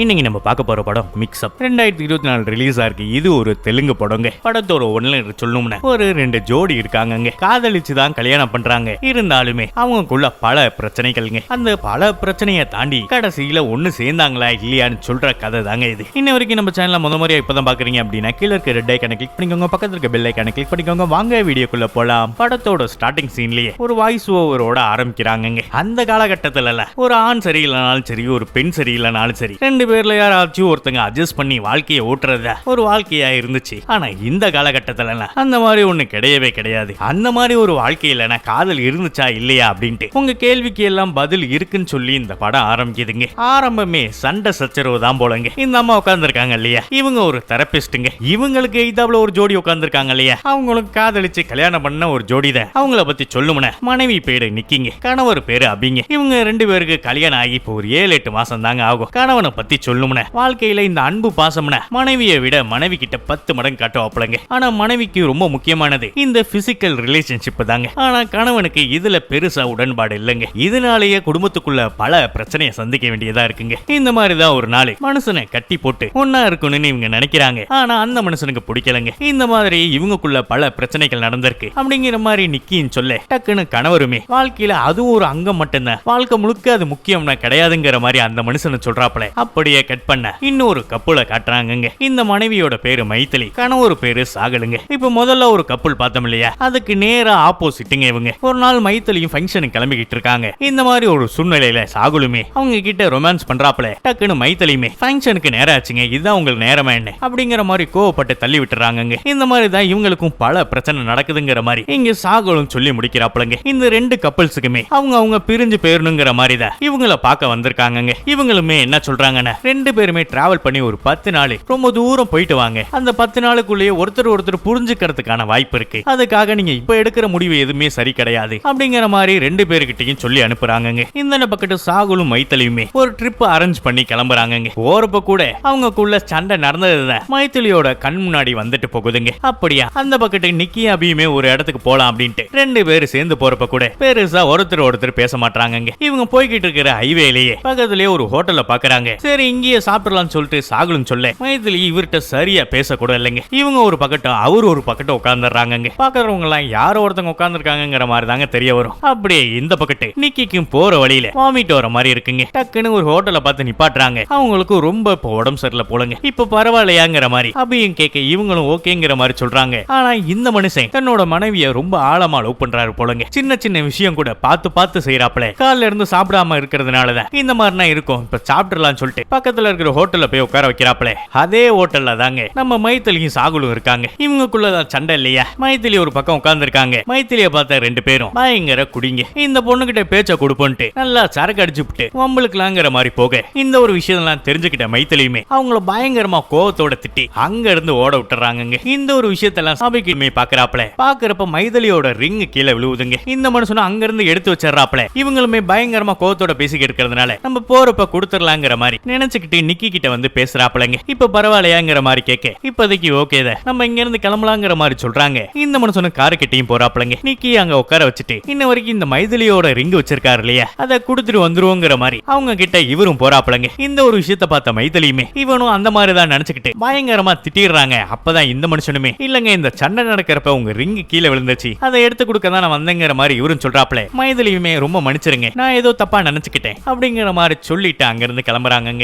இன்னைக்கு நம்ம பார்க்க போற படம் மிக்ஸ் அப் ரெண்டாயிரத்தி இருபத்தி நாலு ரிலீஸ் ஆயிருக்கு. இது ஒரு தெலுங்கு படங்க. படத்தோட ஒன்னு சொல்லணும்னா. ஒரு ரெண்டு ஜோடி இருக்காங்கங்க. காதலிச்சு தான் கல்யாணம் பண்றாங்க. இருந்தாலுமே அவங்களுக்குள்ள பல பிரச்சனைகள்ங்க. அந்த பல பிரச்சனையை தாண்டி கடைசியில ஒண்ணு சேர்ந்தாங்களா இல்லையான்னு சொல்ற கதை தாங்க இது. இன்ன வரைக்கும் நம்ம சேனல முத முறையா இப்பதான் பாக்குறீங்க அப்படின்னா கீழ இருக்க ரெட் ஐக்கான கிளிக் பண்ணிக்கோங்க. பக்கத்துல இருக்க பெல் ஐக்கான கிளிக் பண்ணிக்கோங்க. வாங்க வீடியோக்குள்ள போலாம். படத்தோட ஸ்டார்டிங் சீன்லயே ஒரு வாய்ஸ் ஓவரோட ஆரம்பிக்கிறாங்கங்க. அந்த காலகட்டத்துல ஒரு ஆண் சரியில்லைனாலும் சரி ஒரு பெண் சரியில்லைனாலும் சரி ரெண்டு பேர்ல யாராச்சும் ஒருத்தங்க அட்ஜஸ்ட் பண்ணி வாழ்க்கையை ஓட்டுறத ஒரு வாழ்க்கையா இருந்துச்சு. ஆனா இந்த காலகட்டத்துல அந்த மாதிரி ஒண்ணு கிடையவே கிடையாது. அந்த மாதிரி ஒரு வாழ்க்கையில காதல் இருந்துச்சா இல்லையா அப்படின்ட்டு உங்க கேள்விக்கு எல்லாம் பதில் இருக்குன்னு சொல்லி இந்த படம் ஆரம்பிக்குதுங்க. ஆரம்பமே சண்டை சச்சரவு தான் போலங்க. இந்த அம்மா உட்காந்துருக்காங்க இல்லையா? இவங்க ஒரு தெரபிஸ்டுங்க இவங்களுக்கு இதாவில ஒரு ஜோடி உட்காந்துருக்காங்க இல்லையா? அவங்களுக்கு காதலிச்சு கல்யாணம் பண்ண ஒரு ஜோடி தான். அவங்கள பத்தி சொல்லுமுன மனைவி பேரு நிக்கிங்க. கணவர் பேரு அபிங்க. இவங்க ரெண்டு பேருக்கு கல்யாணம் ஆகி இப்போ ஒரு ஏழு எட்டு மாசம் தாங்க ஆகும். கணவனை பத்தி சொல்லுமுன. வாழ்க்கையில இந்த அன்பு பாசம்ன. மனைவியை விட மனைவி கிட்ட பத்து மடங்கு காட்டுவாப்பிளங்க ஆனா மனைவிக்கு ரொம்ப முக்கியமானது இந்த பிசிக்கல் ரிலேஷன்ஷிப் தாங்க. ஆனா கணவனுக்கு இதுல பெருசா உடன்பாடு இல்லைங்க. இதனாலேயே குடும்பத்துக்குள்ள பல பிரச்சனையை சந்திக்க வேண்டியதா இருக்குங்க. இந்த மாதிரி தான் ஒரு நாள் மனுஷனை கட்டி போட்டு ஒன்னா இருக்கணும்னு இவங்க நினைக்கிறாங்க. ஆனா அந்த மனுஷனுக்கு பிடிக்கலங்க. இந்த மாதிரி இவங்களுக்குள்ள பல பிரச்சனைகள் நடந்திருக்கு. அப்படிங்கிற மாதிரி நிக்கின்னு சொல்ல டக்குன்னு கணவருமே வாழ்க்கையில அதுவும் ஒரு அங்கம் மட்டும்தான். வாழ்க்கை முழுக்க அது முக்கியம்னா கிடையாதுங்கிற மாதிரி அந்த மனுஷனை சொல்றாப்புல. அப்படியே கட் பண்ண இன்னொரு கப்புல காட்டுறாங்கங்க. இந்த மனைவியோட பேரு மைத்திலி கணவர் பேரு சாகலுங்க. இப்ப முதல்ல ஒரு கப்புள் பார்த்தோம் இல்லையா? அதுக்கு நேரா ஆப்போசிட்டுங்க இவங்க. ஒரு நாள் மைத்திலியும் ஃபங்க்ஷனுக்கு கிளம்பிக்கிட்டு இருக்காங்க. இந்த மாதிரி ஒரு சூழ்நிலையில சாகுலுமே அவங்க கிட்ட ரொமான்ஸ் பண்றாப்ல டக்குன்னு மைத்திலியுமே ஃபங்க்ஷனுக்கு நேரம் ஆச்சுங்க இதுதான் உங்களுக்கு நேரமா என்ன? அப்படிங்கிற மாதிரி கோவப்பட்டு தள்ளி விட்டுறாங்கங்க. இந்த மாதிரி தான் இவங்களுக்கும் பல பிரச்சனை நடக்குதுங்கிற மாதிரி இங்க சாகுலும் சொல்லி முடிக்கிறாப்புலங்க. இந்த ரெண்டு கப்பல்ஸுக்குமே அவங்க அவங்க பிரிஞ்சு போயிடணுங்கிற மாதிரி தான் இவங்கள பார்க்க வந்திருக்காங்கங்க. இவங்களுமே என்ன சொல்றாங்கன்னா ரெண்டு பேருமே டிராவல் பண்ணி ஒரு பத்து நாள் ரொம்ப தூரம் போயிட்டு வாங்க. அந்த பத்து நாளுக்குள்ளேயே ஒருத்தர் ஒருத்தர் புரிஞ்சுக்கிறதுக்கான வாய்ப்பு இருக்கு. அதுக்காக நீங்க இப்ப எடுக்கிற முடிவு எதுவுமே சரி கிடையாது. அப்படிங்கிற மாதிரி ரெண்டு பேருக்கிட்டையும் சொல்லி அனுப்புறாங்க இந்த பக்கத்து சாகுலும் மைத்தலியுமே ஒரு ட்ரிப் அரேஞ்ச் பண்ணி கிளம்புறாங்க போறப்ப கூட அவங்கக்குள்ள சண்டை நடந்ததுதான் மைத்திலியோட கண் முன்னாடி வந்துட்டு போகுதுங்க. அப்படியா? அந்த பக்கத்து நிக்கி அபியுமே ஒரு இடத்துக்கு போலாம் அப்படின்ட்டு ரெண்டு பேரும் சேர்ந்து போறப்ப கூட பெருசா ஒருத்தர் ஒருத்தர் பேச மாட்டாங்க இவங்க போய்கிட்டு இருக்கிற ஹைவேலயே பக்கத்துலயே ஒரு ஹோட்டல்ல பாக்குறாங்க. சரி இங்கேயே சாப்பிடலாம்னு சொல்லிட்டு சாகுலும் சொல்ல மைதிலி இவர்கிட்ட சரியா பேசக்கூட இல்லைங்க. இவங்க ஒரு பக்கட்டும் அவர் ஒரு பக்கட்டும் உட்கார்ந்துறாங்க பாக்குறவங்க எல்லாம் யாரோ ஒருத்தங்க உட்காந்துருக்காங்கிற மாதிரி தாங்க தெரிய வரும். அப்படியே இந்த பக்கத்து நிக்கிக்கும் போற வழியில வாமிட் வர மாதிரி இருக்குங்க. டக்குன்னு ஒரு ஹோட்டலை பார்த்து நிப்பாட்டுறாங்க. அவங்களுக்கு ரொம்ப இப்போ உடம்பு சரியில்லை போலங்க. இப்ப பரவாயில்லையாங்கிற மாதிரி அபியும் கேட்க இவங்களும் ஓகேங்கிற மாதிரி சொல்றாங்க. ஆனா இந்த மனுஷன் தன்னோட மனைவிய ரொம்ப ஆழமா லவ் பண்றாரு போலங்க. சின்ன சின்ன விஷயம் கூட பார்த்து பார்த்து செய்யறாப்ல காலைல இருந்து சாப்பிடாம இருக்கிறதுனாலதான் இந்த மாதிரினா இருக்கும். இப்ப சாப்பிடலாம்னு சொல்லிட்டு பக்கத்துல இருக்கிற ஹோட்டல்ல போய் உட்கார வைக்கிறாப்ல அதே ஹோட்டல்ல தாங்க. நம்ம மைத்திலியும் சாகுலும் இருக்காங்க. இவங்களுக்குள்ளதான் சண்டை இல்லையா? மைத்திலி ஒரு பக்கம் உட்கார்ந்து இருக்காங்க மைத்திலிய பார்த்த ரெண்டு பேரும் பயங்கர குடிங்க. இந்த பொண்ணுகிட்ட பேச்ச கொடுப்போன்ட்டு நல்லா சரக்கு அடிச்சுட்டு வம்பளுக்கலாங்கிற மாதிரி போக. இந்த ஒரு விஷயத்தெல்லாம் தெரிஞ்சுக்கிட்ட மைத்திலியுமே அவங்கள பயங்கரமா கோவத்தோட திட்டி அங்க இருந்து ஓட விட்டுறாங்கங்க. இந்த ஒரு விஷயத்தெல்லாம் சபைக்குமே பாக்குறாப்ல பாக்குறப்ப மைதிலியோட ரிங் கீழே விழுவுதுங்க. இந்த மனுஷனும் அங்க இருந்து எடுத்து வச்சிடறாப்ல இவங்களுமே பயங்கரமா கோவத்தோட பேசிக்கிட்டு இருக்கிறதுனால நம்ம போறப்ப கொடுத்துடலாங்கிற மாதிரி நினைச்சுக்கிட்டு நிக்கி கிட்ட வந்து பேசுறாப்புலங்க. இப்ப பரவாயில்லையாங்கிற மாதிரி கேட்க. இப்போதைக்கு ஓகே நம்ம இங்க இருந்து கிளம்பலாங்கிற மாதிரி சொல்றாங்க. இந்த மனுஷனும் காரு கிட்டையும் போறாப்புலங்க. நிக்கி அங்க உட்கார வச்சுட்டு இன்ன வரைக்கும் இந்த மைதிலியோட ரிங் வச்சிருக்காரு இல்லையா? அதை கொடுத்துட்டு வந்துருவோங்கிற மாதிரி அவங்க கிட்ட இவரும் போறாப்புலங்க. இந்த ஒரு விஷயத்த பார்த்த மைதிலியுமே இவனும் அந்த மாதிரி தான் நினைச்சுக்கிட்டு பயங்கரமா திட்டிடுறாங்க. அப்பதான் இந்த மனுஷனுமே இல்லங்க இந்த சண்டை நடக்கிறப்ப உங்க ரிங் கீழே விழுந்துச்சு அதை எடுத்து கொடுக்க தான் நான் வந்தேங்கிற மாதிரி இவரும் சொல்றாப்ல மைதிலியுமே ரொம்ப மன்னிச்சிருங்க. நான் ஏதோ தப்பா நினைச்சுக்கிட்டேன். அப்படிங்கிற மாதிரி சொல்லிட்டு அங்க இருந்து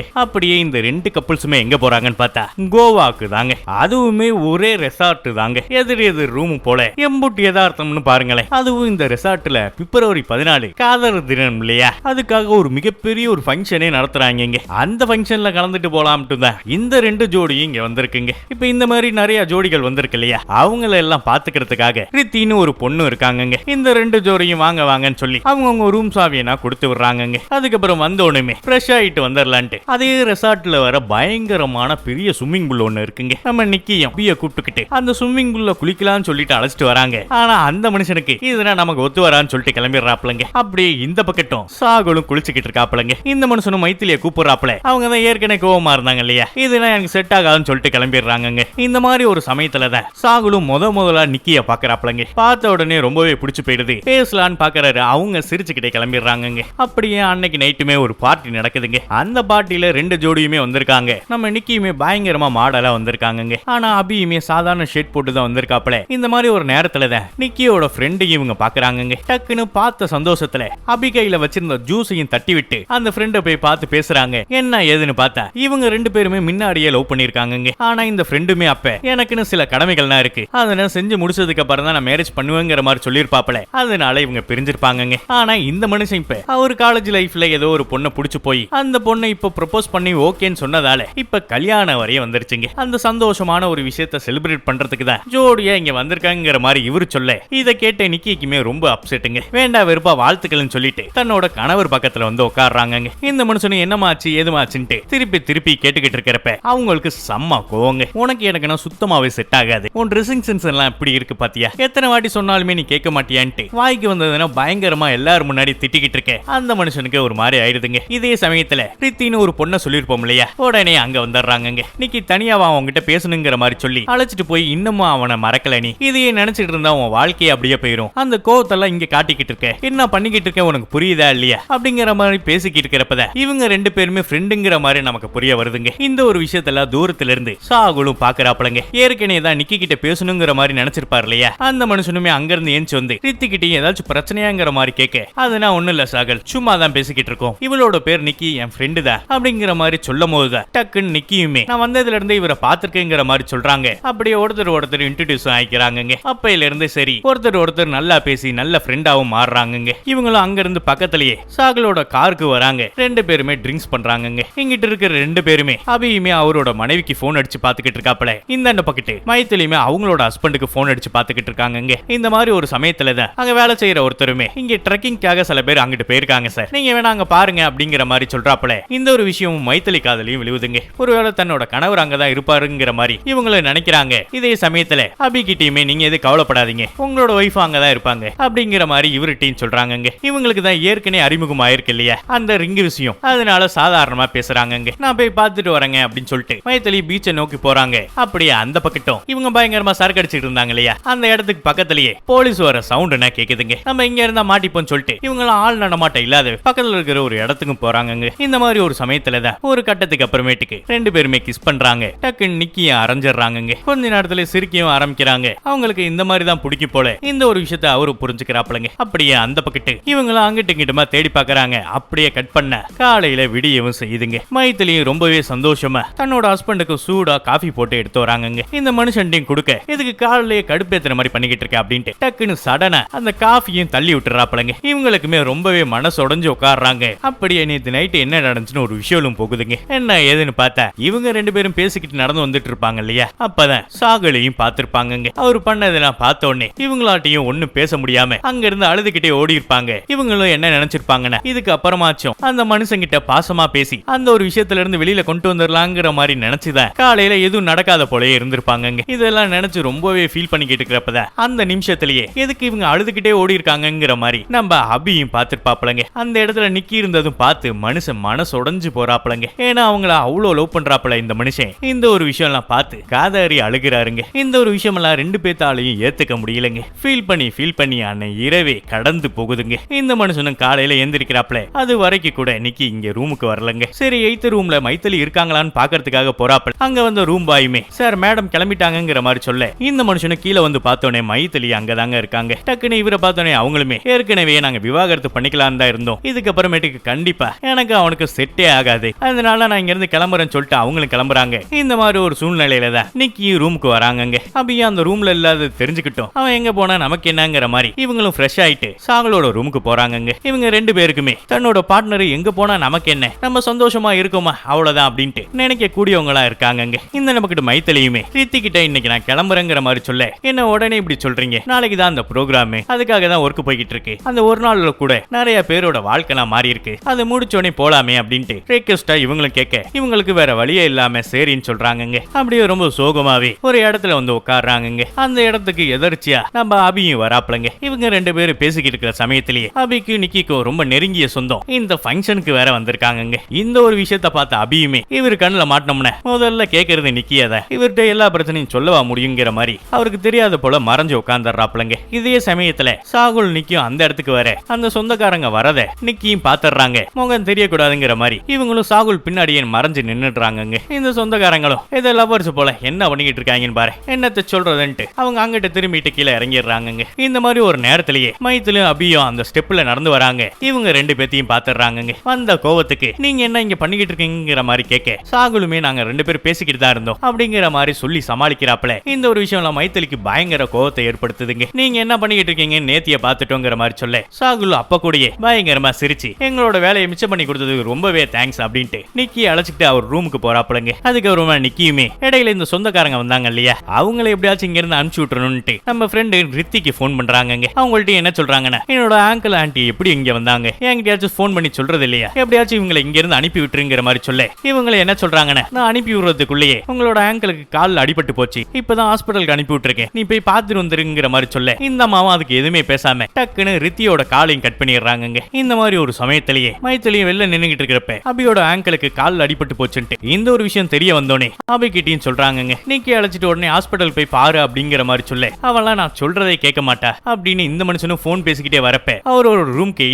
போறாங்க. அப்படியே இந்த ரெண்டு கப்புள்ஸுமே எங்க போறாங்கன்னு பார்த்தா கோவாக்கு தாங்க அதுவுமே ஒரே ரெசார்ட் தாங்க எதிர் எதிர் ரூம் போல. எம்புட்டு யதார்த்தம்னு பாருங்களேன். அதுவும் இந்த ரெசார்ட்ல பிப்ரவரி பதினாலு காதலர் தினம் இல்லையா? அதுக்காக ஒரு மிகப்பெரிய ஒரு ஃபங்க்ஷனே நடத்துறாங்க இங்க அந்த ஃபங்க்ஷன்ல கலந்துட்டு போலாம்ட்டு தான் இந்த ரெண்டு ஜோடியும் இங்க வந்திருக்குங்க. இப்ப இந்த மாதிரி நிறைய ஜோடிகள் வந்திருக்கு இல்லையா? அவங்கள எல்லாம் பாத்துக்கிறதுக்காக ரித்தின்னு ஒரு பொண்ணு இருக்காங்கங்க. இந்த ரெண்டு ஜோடியும் வாங்க வாங்கன்னு சொல்லி அவங்கவுங்க ரூம் சாவியை நான் கொடுத்து விடுறாங்கங்க. அதுக்கப்புறம் வந்த உடனே ஃப்ரெஷ் ஆயிட்டு வந்துடலான்ட்டு அதே ரெசார்ட்ல வர பயங்கரமான பெரிய ஸ்விம்மிங் பூல் ஒன்று இருக்குங்க. நம்ம நிக்கியும். பிய கூப்பிட்டுக்கிட்டு. அந்த ஸ்விம்மிங் பூல்ல குளிக்கலாம்னு சொல்லிட்டு அழைச்சிட்டு வராங்க. ஆனா அந்த மனுஷனுக்கு இதுனா நமக்கு ஒத்து வரான்னு சொல்லிட்டு கிளம்பிடுறாப்லங்க அப்படியே இந்த பக்கட்டும் சாகுலும் குளிச்சுக்கிட்டு இருக்காப்லங்க இந்த மனுஷனும் மைத்திலிய கூப்பிடுறாப்ல அவங்க தான் ஏற்கனவே கோவமா இருந்தாங்க இல்லையா? இதெல்லாம் எனக்கு செட் ஆகாதுன்னு சொல்லிட்டு கிளம்பிடுறாங்க இந்த மாதிரி ஒரு சமயத்துல தான் சாகுலும் முத முதலா நிக்கிய பாக்குறாப்லங்க பார்த்த உடனே ரொம்பவே பிடிச்சு போயிடுது. பேசலான்னு பாக்குறாரு. அவங்க சிரிச்சுக்கிட்டே கிளம்பிடுறாங்கங்க. அப்படியே அன்னைக்கு நைட்டுமே ஒரு பார்ட்டி நடக்குதுங்க. அந்த பார்ட்டி காலையில ரெண்டு ஜோடியுமே வந்திருக்காங்க. நம்ம நிக்கியுமே பயங்கரமா மாடலா வந்திருக்காங்க ஆனா அபியுமே சாதாரண ஷர்ட் போட்டு தான் வந்திருக்காப்ல இந்த மாதிரி ஒரு நேரத்துல தான் நிக்கியோட ஃப்ரெண்டையும் இவங்க பாக்குறாங்க டக்குன்னு பார்த்த சந்தோஷத்துல அபி கையில வச்சிருந்த ஜூஸையும் தட்டி விட்டு அந்த ஃப்ரெண்டை போய் பார்த்து பேசுறாங்க. என்ன ஏதுன்னு பார்த்தா இவங்க ரெண்டு பேருமே முன்னாடியே லவ் பண்ணிருக்காங்க ஆனா இந்த ஃப்ரெண்டுமே அப்ப எனக்குன்னு சில கடமைகள்லாம் இருக்கு. அதை செஞ்சு முடிச்சதுக்கு அப்புறம் தான் நான் மேரேஜ் பண்ணுவேங்கிற மாதிரி சொல்லியிருப்பாப்ல அதனால இவங்க பிரிஞ்சிருப்பாங்க ஆனா இந்த மனுஷன் இப்ப அவர் காலேஜ் லைஃப்ல ஏதோ ஒரு பொண்ணை புடிச்சு போய் அந்த பொண்ணை இப்போ ப்ரொபோஸ் பண்ணி ஓகேன்னு சொன்னதால இப்ப கல்யாணம் வரையும் வந்துருச்சுங்க. அந்த சந்தோஷமான ஒரு விஷயத்த செலிப்ரேட் பண்றதுக்கு தான் ஜோடியா இங்க வந்திருக்காங்கிற மாதிரி இவரு சொல்ல இதை கேட்ட நிக்கிக்குமே ரொம்ப அப்செட்டுங்க வேண்டா வெறுப்பா வாழ்த்துக்கள்னு சொல்லிட்டு தன்னோட கணவர் பக்கத்துல வந்து உட்காடுறாங்க இந்த மனுஷனும் என்னமாச்சு ஏதுமாச்சுன்ட்டு திருப்பி திருப்பி கேட்டுக்கிட்டு இருக்கிறப்ப அவங்களுக்கு செம்ம கோவங்க. உனக்கு எனக்கு சுத்தமாவே செட் ஆகாது. உன் ட்ரெஸ்ஸிங் சென்ஸ் எல்லாம் இப்படி இருக்கு பாத்தியா? எத்தனை வாட்டி சொன்னாலுமே நீ கேட்க மாட்டியான்ட்டு வாய்க்கு வந்ததுன்னா பயங்கரமா எல்லாரும் முன்னாடி திட்டிக்கிட்டு இருக்க. அந்த மனுஷனுக்கு ஒரு மாதிரி ஆயிடுதுங்க. இதே சமயத்துல ரித்தின்னு ஒரு பொண்ணை சொல்லியிருப்போம் இல்லையா? உடனே அங்க வந்துடுறாங்கங்க. இன்னைக்கு தனியாவா அவன்கிட்ட பேசணுங்கிற மாதிரி சொல்லி அழைச்சிட்டு போய் இன்னமும் அவனை மறக்கல நீ. இதையே நினைச்சிட்டு இருந்தா உன் வாழ்க்கையே அப்படியே போயிடும் அந்த கோவத்தெல்லாம் இங்க காட்டிக்கிட்டு இருக்க. என்ன பண்ணிக்கிட்டு இருக்க உனக்கு புரியுதா இல்லையா? அப்படிங்கிற மாதிரி பேசிக்கிட்டு இருக்கிறப்பத இவங்க ரெண்டு பேருமே ஃப்ரெண்டுங்கிற மாதிரி நமக்கு புரிய வருதுங்க. இந்த ஒரு விஷயத்தெல்லாம் தூரத்துல இருந்து சாகுலும் பாக்குறாப்பலங்க. ஏற்கனவே தான் நிக்கி கிட்ட பேசணுங்கிற மாதிரி நினைச்சிருப்பாரு இல்லையா? அந்த மனுஷனுமே அங்க இருந்து ஏஞ்சி வந்து ரித்தி ஏதாச்சும் பிரச்சனையாங்கிற மாதிரி கேட்க அதனா ஒண்ணும் இல்ல சாகல். சும்மா தான் பேசிக்கிட்டு இருக்கோம். இவளோட பேர் நிக்கி என் ஃப்ரெண்டு தான். அப்படிங்கிற மாதிரி சொல்லும் போது டக்குன்னு நிக்கியுமே. நான் வந்ததுல இருந்து இவரை பாத்திருக்கேங்கிற மாதிரி சொல்றாங்க. அப்படியே ஒருத்தர் ஒருத்தர் இன்ட்ரடியூஸ் ஆகிக்கிறாங்க அப்பையில இருந்து சரி ஒருத்தர் ஒருத்தர் நல்லா பேசி நல்ல ஃப்ரெண்டாவும் மாறுறாங்க இவங்களும் அங்க இருந்து பக்கத்துலயே சாகலோட காருக்கு வராங்க. ரெண்டு பேருமே ட்ரிங்க்ஸ் பண்றாங்கங்க. இங்கிட்டு இருக்கிற ரெண்டு பேருமே அபியுமே அவரோட மனைவிக்கு போன் அடிச்சு பாத்துக்கிட்டு இருக்காப்ல இந்த பக்கத்து மைத்திலியுமே அவங்களோட ஹஸ்பண்டுக்கு போன் அடிச்சு பாத்துக்கிட்டு இருக்காங்கங்க. இந்த மாதிரி ஒரு சமயத்துல தான் அங்க வேலை செய்யற ஒருத்தருமே இங்க ட்ரெக்கிங்காக சில பேர் அங்கிட்டு போயிருக்காங்க சார். நீங்க வேணா அங்க பாருங்க அப்படிங்கிற மாதிரி சொல்றாப்ல இந்த ஒரு விஷயம் மைத்திலி காதலையும் விழுவுதுங்க. ஒருவேளை தன்னோட கணவர் அங்கதான் இருப்பாருங்கிற மாதிரி இவங்களை நினைக்கிறாங்க. இதே சமயத்துல அபி கிட்டயுமே நீங்க எது கவலைப்படாதீங்க. உங்களோட ஒய்ஃப் அங்கதான் இருப்பாங்க. அப்படிங்கிற மாதிரி இவர்கிட்டயும் சொல்றாங்கங்க. இவங்களுக்கு தான் ஏற்கனவே அறிமுகம் ஆயிருக்கு இல்லையா? அந்த ரிங்கு விஷயம். அதனால சாதாரணமா பேசுறாங்க நான் போய் பார்த்துட்டு வரேங்க அப்படின்னு சொல்லிட்டு மைத்திலி பீச்சை நோக்கி போறாங்க. அப்படியே அந்த பக்கட்டும். இவங்க பயங்கரமா சரக்கு அடிச்சிட்டு இருந்தாங்க இல்லையா? அந்த இடத்துக்கு பக்கத்திலேயே போலீஸ் வர சவுண்ட் என்ன கேக்குதுங்க. நம்ம இங்க இருந்தா மாட்டிப்போம்னு சொல்லிட்டு இவங்க ஆள் நடமாட்டம் இல்லாத பக்கத்துல இருக்கிற ஒரு இடத்துக்கும் போறாங்கங்க. இந்த மாதிரி ஒரு சமயத்துல தான் ஒரு கட்டத்துக்கு அப்புறமேட்டுக்கு ரெண்டு பேருமே கிஸ் பண்றாங்க. டக்குன்னு நிக்கியும் அரைஞ்சிடுறாங்க கொஞ்ச நேரத்துல சிரிக்கவும் ஆரம்பிக்கிறாங்க. அவங்களுக்கு இந்த மாதிரி தான் பிடிக்கும் போல இந்த ஒரு விஷயத்த அவரு புரிஞ்சுக்கிறாப்லங்க அப்படியே அந்த பக்கத்து இவங்களும் அங்கிட்டு இங்கிட்டுமா தேடி பாக்குறாங்க. அப்படியே கட் பண்ண காலையில விடியவும் செய்யுதுங்க. மைத்திலையும் ரொம்பவே சந்தோஷமா தன்னோட ஹஸ்பண்டுக்கு சூடா காஃபி போட்டு எடுத்து வராங்கங்க. இந்த மனுஷன்டையும் கொடுக்க இதுக்கு காலையிலேயே கடுப்பேத்துற மாதிரி பண்ணிக்கிட்டு இருக்க அப்படின்ட்டு டக்குன்னு சடனா அந்த காஃபியும் தள்ளி விட்டுறாப்பலங்க. இவங்களுக்குமே ரொம்பவே மனசு உடஞ்சு உட்காடுறாங்க அப்படியே நேத்து நைட்டு என்ன நடந்துச்சுன்னு ஒரு விஷயம் போகுதுங்க. என்ன ஏதுன்னு பார்த்தா இவங்க ரெண்டு பேரும் பேசிக்கிட்டு நடந்து வந்துட்டு இருப்பாங்க இல்லையா? அப்பதான் சாகலையும் பார்த்திருப்பாங்கங்க. அவர் பண்ணதெல்லாம் பார்த்த உடனே இவங்களாட்டையும் ஒண்ணும் பேச முடியாம அங்க இருந்து அழுதுகிட்டே ஓடி இருப்பாங்க இவங்களும் என்ன நினைச்சிருப்பாங்கன்னா இதுக்கு அப்புறமாச்சும் அந்த மனுஷங்கிட்ட பாசமா பேசி அந்த ஒரு விஷயத்துல இருந்து வெளியில கொண்டு வந்துடலாங்கிற மாதிரி நினைச்சுதான் காலையில எதுவும் நடக்காத போலயே இருந்திருப்பாங்கங்க. இதெல்லாம் நினைச்சு ரொம்பவே ஃபீல் பண்ணிக்கிட்டு இருக்கிறப்பதான் அந்த நிமிஷத்திலேயே எதுக்கு இவங்க அழுதுகிட்டே ஓடி இருக்காங்கங்கிற மாதிரி நம்ம அபியும் பார்த்திருப்பாப்லங்க அந்த இடத்துல நிக்கி இருந்ததும் பார்த்து மனுஷன் மனசு உடஞ்சு போறாப்லங்க ஏன்னா அவங்கள அவ்வளோ லவ் பண்றாப்பல இந்த மனுஷன். இந்த ஒரு விஷயம்லாம் பார்த்து காதாரி அழுகிறாருங்க. இந்த ஒரு விஷயமெல்லாம் ரெண்டு பேத்தாலையும் ஏத்துக்க முடியலங்க. ஃபீல் பண்ணி ஃபீல் பண்ணி அன்னை இரவே கடந்து போகுதுங்க. இந்த மனுஷனும் காலையில எந்திரிக்கிறாப்ல அது வரைக்கும் கூட நிக்கி இங்க ரூமுக்கு வரலங்க. சரி எய்த் ரூம்ல மைத்தலி இருக்காங்களான்னு பாக்குறதுக்காக போறாப்ல அங்க வந்த ரூம் பாயுமே சார் மேடம் கிளம்பிட்டாங்கிற மாதிரி சொல்ல. இந்த மனுஷனும் கீழே வந்து பார்த்தோன்னே மைத்தலி அங்கதாங்க இருக்காங்க. டக்குன்னு இவரை பார்த்தோன்னே அவங்களுமே ஏற்கனவே நாங்க விவாகரத்து பண்ணிக்கலாம் தான் இருந்தோம். இதுக்கப்புறமேட்டுக்கு கண்டிப்பா எனக்கு அவனுக்கு செட்டே ஆகாது அதனால நான் இங்க இருந்து கிளம்புறேன்னு சொல்லிட்டு அவங்களும் கிளம்புறாங்க. இந்த மாதிரி ஒரு சூழ்நிலையில தான் நிக்கி ரூமுக்கு வராங்கங்க. அப்படியே அந்த ரூம்ல இல்லாத தெரிஞ்சுக்கிட்டோம். அவன் எங்க போனா நமக்கு என்னங்கிற மாதிரி இவங்களும் ஃப்ரெஷ் ஆயிட்டு சாங்களோட ரூமுக்கு போறாங்கங்க. இவங்க ரெண்டு பேருக்குமே தன்னோட பார்ட்னர் எங்க போனா நமக்கு என்ன? நம்ம சந்தோஷமா இருக்கோமா? அவ்வளவுதான் அப்படின்ட்டு நினைக்க கூடியவங்களா இருக்காங்கங்க. இந்த நமக்கிட்ட மைத்தலையுமே ரீத்தி கிட்ட இன்னைக்கு நான் கிளம்புறேங்கிற மாதிரி சொல்ல. என்ன உடனே இப்படி சொல்றீங்க? நாளைக்கு தான் அந்த ப்ரோக்ராம் அதுக்காக தான் ஒர்க் போய்கிட்டு இருக்கு. அந்த ஒரு நாள்ல கூட நிறைய பேரோட வாழ்க்கைலாம் மாறி இருக்கு அதை முடிச்சோடனே போலாமே அப்படின்ட்டு ரெக்வஸ்டா இவங்களும் கேட்க இவங்களுக்கு வேற வழியே இல்லாம சரின்னு சொல்றாங்கங்க. அப்படியே ரொம்ப சோகமாவே ஒரு இடத்துல வந்து உட்கார்றாங்கங்க. அந்த இடத்துக்கு எதர்ச்சியா நம்ம அபியும் வராப்லங்க. இவங்க ரெண்டு பேரும் பேசிக்கிட்டு இருக்கிற சமயத்திலேயே அபிக்கு நிக்கிக்கும் ரொம்ப நெருங்கிய சொந்தம் இந்த ஃபங்க்ஷனுக்கு வேற வந்திருக்காங்கங்க. இந்த ஒரு விஷயத்த பார்த்த அபியுமே இவர் கண்ணுல மாட்டினோம்னே முதல்ல கேட்கறது நிக்கியத. இவர்கிட்ட எல்லா பிரச்சனையும் சொல்லவா முடியுங்கிற மாதிரி அவருக்கு தெரியாத போல மறைஞ்சு உட்காந்துடுறாப்லங்க இதே சமயத்துல சாகுல் நிக்கியும் அந்த இடத்துக்கு வர அந்த சொந்தக்காரங்க வரத நிக்கியும் பாத்துடுறாங்க முகம் தெரியக்கூடாதுங்கிற மாதிரி இவங்க இவங்களும் சாகுல் பின்னாடியே மறைஞ்சு நின்னுடுறாங்க இந்த சொந்தக்காரங்களும் இது லவர்ஸ் போல என்ன பண்ணிக்கிட்டு இருக்காங்கன்னு பாரு. என்னத்தை சொல்றதுன்ட்டு அவங்க அங்கிட்ட திரும்பிட்டு கீழே இறங்கிடுறாங்கங்க. இந்த மாதிரி ஒரு நேரத்திலேயே மைத்திலும் அபியும் அந்த ஸ்டெப்ல நடந்து வராங்க. இவங்க ரெண்டு பேத்தையும் பாத்துடுறாங்கங்க. வந்த கோவத்துக்கு நீங்க என்ன இங்க பண்ணிக்கிட்டு இருக்கீங்கிற மாதிரி கேட்க சாகுலுமே நாங்க ரெண்டு பேரும் பேசிக்கிட்டு தான் இருந்தோம். அப்படிங்கிற மாதிரி சொல்லி சமாளிக்கிறாப்ல இந்த ஒரு விஷயம்லாம் மைத்திலிக்கு பயங்கர கோவத்தை ஏற்படுத்துதுங்க. நீங்க என்ன பண்ணிக்கிட்டு இருக்கீங்க நேத்திய பாத்துட்டோங்கிற மாதிரி சொல்ல. சாகுல் அப்ப கூடயே பயங்கரமா சிரிச்சு எங்களோட வேலையை மிச்சம் பண்ணி கொடுத்ததுக்கு ரொம்பவே தேங்க்ஸ் அப்படின்ட்டு நிக்கி அழைச்சிட்டு அவர் ரூமுக்கு போறாப்புலங்க. அதுக்கப்புறமா நிக்கியுமே இடையில இந்த சொந்தக்காரங்க வந்தாங்க இல்லையா? அவங்கள எப்படியாச்சும் இங்க இருந்து அனுப்பிச்சு விட்டுறணும்ட்டு நம்ம ஃப்ரெண்டு ரித்திக்கு ஃபோன் பண்றாங்க அவங்கள்ட்ட என்ன சொல்றாங்கன்னா என்னோட ஆங்கிள் ஆண்டி எப்படி இங்க வந்தாங்க? என்கிட்டயாச்சும் ஃபோன் பண்ணி சொல்றது இல்லையா? எப்படியாச்சும் இவங்களை இங்க இருந்து அனுப்பி விட்டுருங்கிற மாதிரி சொல்ல. இவங்களை என்ன சொல்றாங்கன்னா நான் அனுப்பி விடுறதுக்குள்ளேயே உங்களோட ஆங்கிளுக்கு கால் அடிபட்டு போச்சு. இப்பதான் ஹாஸ்பிட்டலுக்கு அனுப்பி விட்டுருக்கேன். நீ போய் பாத்துட்டு வந்துருங்கிற மாதிரி சொல்ல. இந்த அம்மாவும் அதுக்கு எதுவுமே பேசாம டக்குன்னு ரித்தியோட காலையும் கட் பண்ணிடுறாங்க இந்த மாதிரி ஒரு சமயத்திலேயே மைத்திலையும் வெளில நின்னுகிட்டு இருக்கிறப்ப ஆபியோட ஆங்கிளுக்கு கால் அடிபட்டு போச்சுன்ட்டு. இந்த ஒரு விஷயம் தெரிய வந்தோனே ஆபி கிட்டயும் சொல்றாங்கங்க. நீக்கி அழைச்சிட்டு உடனே ஹாஸ்பிட்டல் போய் பாரு அப்படிங்கிற மாதிரி சொல்ல. அவெல்லாம் நான் சொல்றதை கேட்க மாட்டா அப்படின்னு இந்த மனுஷனும் போன் பேசிக்கிட்டே வரப்ப அவர் ஒரு ரூம்க்கு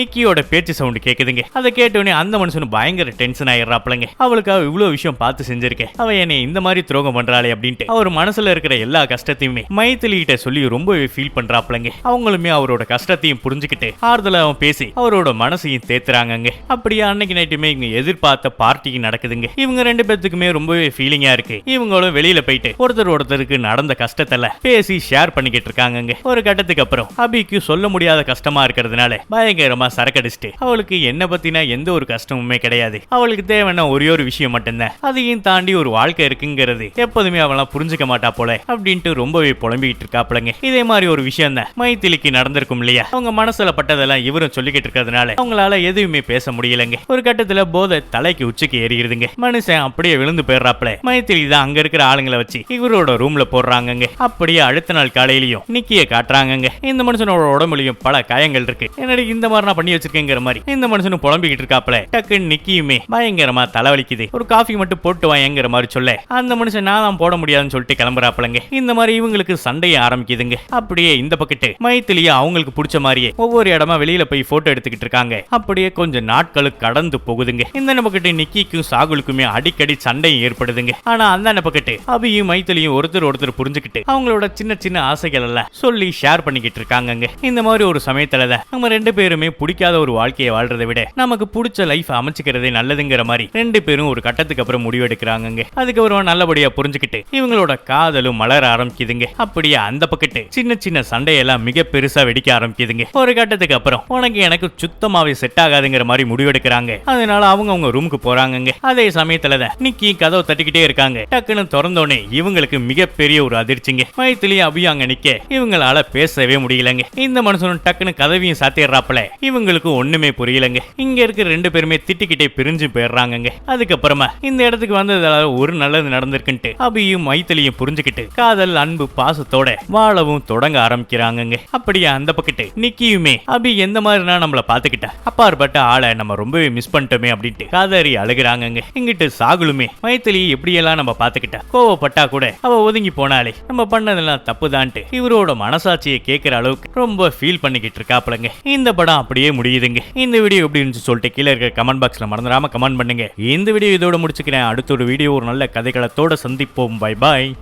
நிக்கியோட பேச்சு சவுண்ட் கேக்குதுங்க. அதை கேட்டோடனே அந்த மனுஷனும் பயங்கர டென்ஷன் ஆயிடுறாப்லங்க. அவளுக்காக இவ்வளவு விஷயம் பார்த்து செஞ்சிருக்கேன். அவ என்னை இந்த மாதிரி துரோகம் பண்றாளே அப்படின்ட்டு அவர் மனசுல இருக்கிற எல்லா கஷ்டத்தையுமே மைத்திலி கிட்ட சொல்லி ரொம்பவே ஃபீல் பண்றாப்லங்க. அவங்களுமே அவரோட கஷ்டத்தையும் புரிஞ்சுக்கிட்டு ஆறுதலாவும் பேசி அவரோட மனசையும் தேத்துறாங்க அப்படியே அன்னைக்கு நைட்டுமே இவங்க எதிர்பார்த்த பார்ட்டி நடக்குதுங்க. இவங்க ரெண்டு பேத்துக்குமே ரொம்பவே ஃபீலிங்கா இருக்கு. இவங்களும் வெளியில போயிட்டு ஒருத்தர் ஒருத்தருக்கு நடந்த கஷ்டத்துல பேசி ஷேர் பண்ணிக்கிட்டு இருக்காங்க ஒரு கட்டத்துக்கு அப்புறம் அபிக்கு சொல்ல முடியாத கஷ்டமா இருக்கிறதுனால பயங்கரமா சரக்கடிச்சிட்டு அவளுக்கு என்ன பத்தினா எந்த ஒரு கஷ்டமுமே கிடையாது. அவளுக்கு தேவைன்னா ஒரே ஒரு விஷயம் மட்டும்தான். அதையும் தாண்டி ஒரு வாழ்க்கை இருக்குங்கிறது எப்போதுமே அவளாம் புரிஞ்சுக்க மாட்டா போல அப்படின்ட்டு ரொம்பவே புலம்பிக்கிட்டு இருக்காப்லங்க இதே மாதிரி ஒரு விஷயம் தான் மைத்திலிக்கு நடந்திருக்கும் இல்லையா? அவங்க மனசுல பட்டதெல்லாம் இவரும் சொல்லிக்கிட்டு இருக்கிறதுனால அவங்களால எதுவுமே பேச முடியலங்க. ஒரு கட்டத்துல போதை தலைக்கு உச்சிக்கு ஏறிடுதுங்க. மனுஷன் அப்படியே விழுந்து போயிடுறாப்ல மைத்திரி தான் அங்க இருக்கிற ஆளுங்களை வச்சு இவரோட ரூம்ல போடுறாங்க அப்படியே அடுத்த நாள் காலையிலயும் நிக்கிய காட்டுறாங்கங்க. இந்த மனுஷனோட உடம்புலயும் பல காயங்கள் இருக்கு. என்னடி இந்த மாதிரி நான் பண்ணி வச்சிருக்கேங்கிற மாதிரி. இந்த மனுஷனும் புலம்பிக்கிட்டு இருக்காப்ல டக்குன்னு நிக்கியுமே பயங்கரமா தலைவலிக்குது. ஒரு காஃபி மட்டும் போட்டு வாங்கிற மாதிரி சொல்ல. அந்த மனுஷன் நான் தான் போட முடியாதுன்னு சொல்லிட்டு கிளம்புறாப்லங்க இந்த மாதிரி இவங்களுக்கு சண்டையை ஆரம்பிக்குதுங்க. அப்படியே இந்த பக்கத்து மைத்திலியே அவங்களுக்கு பிடிச்ச மாதிரியே ஒவ்வொரு இடமா வெளியில போய் போட்டோ எடுத்துக்கிட்டு இருக்காங்க. அப்படியே கொஞ்சம் நாட்களுக்கு கடந்து போகுதுங்க. இந்த நபக்கிட்ட நிக்கிக்கும் சாகுலுக்குமே அடிக்கடி சண்டையும் ஏற்படுதுங்க. ஆனா அந்த பக்கெட்டு அபியும் மைத்திலையும் ஒருத்தர் ஒருத்தர் புரிஞ்சுக்கிட்டு அவங்களோட சின்ன சின்ன ஆசைகள் எல்லாம் சொல்லி ஷேர் பண்ணிக்கிட்டு இருக்காங்கங்க. இந்த மாதிரி ஒரு சமயத்துல தான் நம்ம ரெண்டு பேருமே பிடிக்காத ஒரு வாழ்க்கையை வாழ்றதை விட நமக்கு பிடிச்ச லைஃப் அமைச்சுக்கிறதே நல்லதுங்கிற மாதிரி ரெண்டு பேரும் ஒரு கட்டத்துக்கு அப்புறம் முடிவெடுக்கிறாங்க அதுக்கப்புறம் நல்லபடியா புரிஞ்சுக்கிட்டு இவங்களோட காதலும் மலர ஆரம்பிக்குதுங்க. அப்படியே அந்த பக்கத்து சின்ன சின்ன சண்டையெல்லாம் மிக பெருசா வெடிக்க ஆரம்பிக்குதுங்க. ஒரு கட்டத்துக்கு அப்புறம் உனக்கு எனக்கு சுத்தமாவே செட் ஆகாதுங்கிற மாதிரி முடிவெடுக்கிறாங்க அது அதனால அவங்க அவங்க ரூமுக்கு போறாங்கங்க? அதே சமயத்துல தான் நிக்கி கதவை தட்டிக்கிட்டே இருக்காங்க. டக்குன்னு திறந்தோடனே இவங்களுக்கு மிகப்பெரிய ஒரு அதிர்ச்சிங்க. மைத்திலி அபியும் அங்க நிக்க. இவங்களால பேசவே முடியலங்க. இந்த மனுஷனும் டக்குன்னு கதவையும் சாத்திடுறாப்புல. இவங்களுக்கு ஒண்ணுமே புரியலங்க. இங்க இருக்க ரெண்டு பேருமே திட்டிக்கிட்டே பிரிஞ்சு போயிடுறாங்கங்க. அதுக்கப்புறமா இந்த இடத்துக்கு வந்ததால ஒரு நல்லது நடந்திருக்குன்ட்டு அபியும் மைத்திலியும் புரிஞ்சுக்கிட்டு காதல் அன்பு பாசத்தோட வாழவும் தொடங்க ஆரம்பிக்கிறாங்கங்க. அப்படியே அந்த பக்கத்து நிக்கியுமே அபி எந்த மாதிரினா நம்மள பாத்துக்கிட்டா அப்பாற்பட்ட ஆளை நம்ம ரொம்பவே மிஸ் பண்ணிட்டு போட்டோமே அப்படின்ட்டு காதாரி அழுகுறாங்கங்க. இங்கிட்டு சாகுலுமே? மைத்திலி எப்படியெல்லாம் நம்ம பாத்துக்கிட்டா கோவப்பட்டா கூட அவ ஒதுங்கி போனாலே நம்ம பண்ணதெல்லாம் தப்புதான்ட்டு இவரோட மனசாட்சியை கேட்கிற அளவுக்கு ரொம்ப ஃபீல் பண்ணிக்கிட்டு இருக்காப்லங்க இந்த படம் அப்படியே முடியுதுங்க. இந்த வீடியோ எப்படி இருந்துச்சு சொல்லிட்டு கீழே இருக்க கமெண்ட் பாக்ஸ்ல மறந்துடாம கமெண்ட் பண்ணுங்க. இந்த வீடியோ இதோட முடிச்சுக்கிறேன். அடுத்த ஒரு வீடியோ ஒரு நல்ல கதைகளத்தோட சந்திப்போம். Bye bye